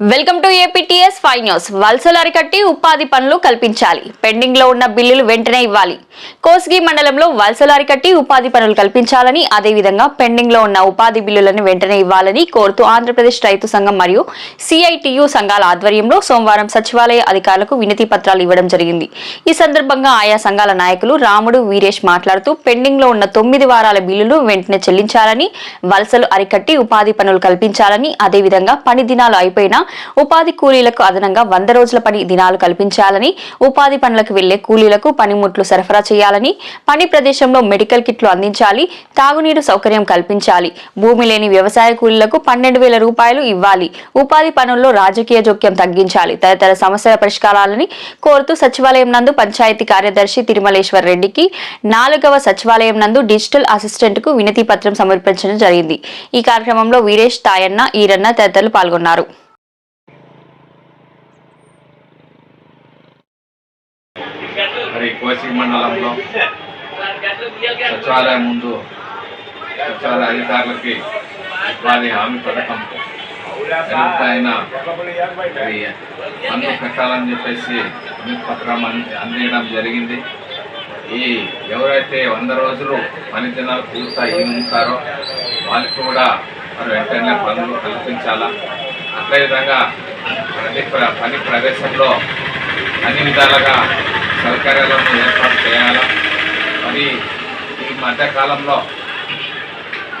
Welcome to APTS five news. వలసలు అరికట్టి ఉపాధి పనులు కల్పించాలి. పెండింగ్లో ఉన్న బిల్లులు వెంటనే ఇవ్వాలి. కోస్గి మండలంలో వలసలు అరికట్టి ఉపాధి పనులు కల్పించాలని అదేవిధంగా పెండింగ్లో ఉన్న ఉపాధి బిల్లులను వెంటనే ఇవ్వాలని కోరుతూ ఆంధ్రప్రదేశ్ రైతు సంఘం మరియు సిఐటియు సంఘాల ఆధ్వర్యంలో సోమవారం సచివాలయ అధికారులకు వినతి పత్రాలు ఇవ్వడం జరిగింది. ఈ సందర్భంగా ఆయా సంఘాల నాయకులు రాముడు వీరేష్ మాట్లాడుతూ పెండింగ్లో ఉన్న తొమ్మిది వారాల బిల్లులు వెంటనే చెల్లించాలని వలసలు అరికట్టి ఉపాధి పనులు కల్పించాలని అదేవిధంగా పని దినాలు అయిపోయినా ఉపాధి కూలీలకు అదనంగా వంద రోజుల పని దినాలు కల్పించాలని ఉపాధి పనులకు వెళ్ళే కూలీలకు పనిముట్లు సరఫరా చేయాలని పని ప్రదేశంలో మెడికల్ కిట్లు అందించాలి తాగునీరు సౌకర్యం కల్పించాలి భూమి లేని వ్యవసాయ కూలీలకు పన్నెండు వేల రూపాయలు ఇవ్వాలి ఉపాధి పనుల్లో రాజకీయ జోక్యం తగ్గించాలి తదితర సమస్యల పరిష్కారాలని కోరుతూ సచివాలయం నందు పంచాయతీ కార్యదర్శి తిరుమలేశ్వర్ రెడ్డికి నాలుగవ సచివాలయం నందు డిజిటల్ అసిస్టెంట్కు వినతి పత్రం సమర్పించడం జరిగింది. ఈ కార్యక్రమంలో వీరేష్ తాయన్న ఈరన్న తదితరులు పాల్గొన్నారు. మరి కోసిక మండలంలో సచివాలయం ముందు సచివాలయ అధికారులకి ఉపాధి హామీ పథకం. ఆయన పన్ను కట్టాలని చెప్పేసి పత్రం అంది- అందించడం జరిగింది. ఈ ఎవరైతే వంద రోజులు పని దినాలు పూర్తయి ఉంటారో వాళ్ళకి కూడా మరి వెంటనే పనులు కల్పించాలా? అదేవిధంగా ప్రతి పని ప్రదేశంలో అన్ని విధాలుగా సౌకర్యాలను ఏర్పాటు చేయాలా? మరి ఈ మధ్యకాలంలో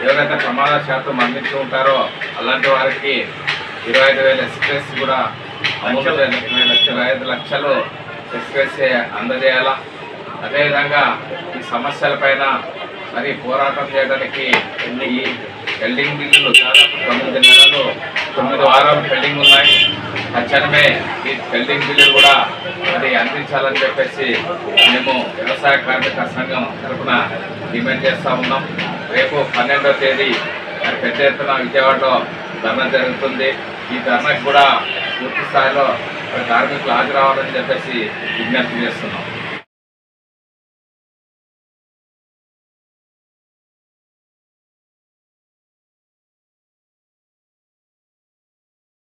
ఎవరైతే ప్రమాద శాతం మరణించి ఉంటారో అలాంటి వారికి ఇరవై ఐదు వేల ఎక్స్ప్రెస్ కూడా ఇరవై లక్షల. ఐదు లక్షలు ఎక్స్ప్రెస్ అందజేయాలా? అదేవిధంగా ఈ సమస్యలపైన మరి పోరాటం చేయడానికి ఈ పెండింగ్ బిల్లులు దాదాపు తొమ్మిది నెలలు తొమ్మిది వారాలు పెండింగ్ ఉన్నాయి. తక్షణమే ఈ పెండింగ్ బిల్లులు కూడా మరి చెప్పేసి మేము వ్యవసాయ కార్మిక సంఘం తరఫున డిమాండ్ చేస్తూ ఉన్నాం. రేపు పన్నెండవ తేదీ మరి పెద్ద ఎత్తున విజయవాడలో ధర్నా జరుగుతుంది. ఈ ధర్నాకి కూడా పూర్తి స్థాయిలో కార్మికులు హాజరవ్వాలని చెప్పేసి విజ్ఞప్తి చేస్తున్నాం.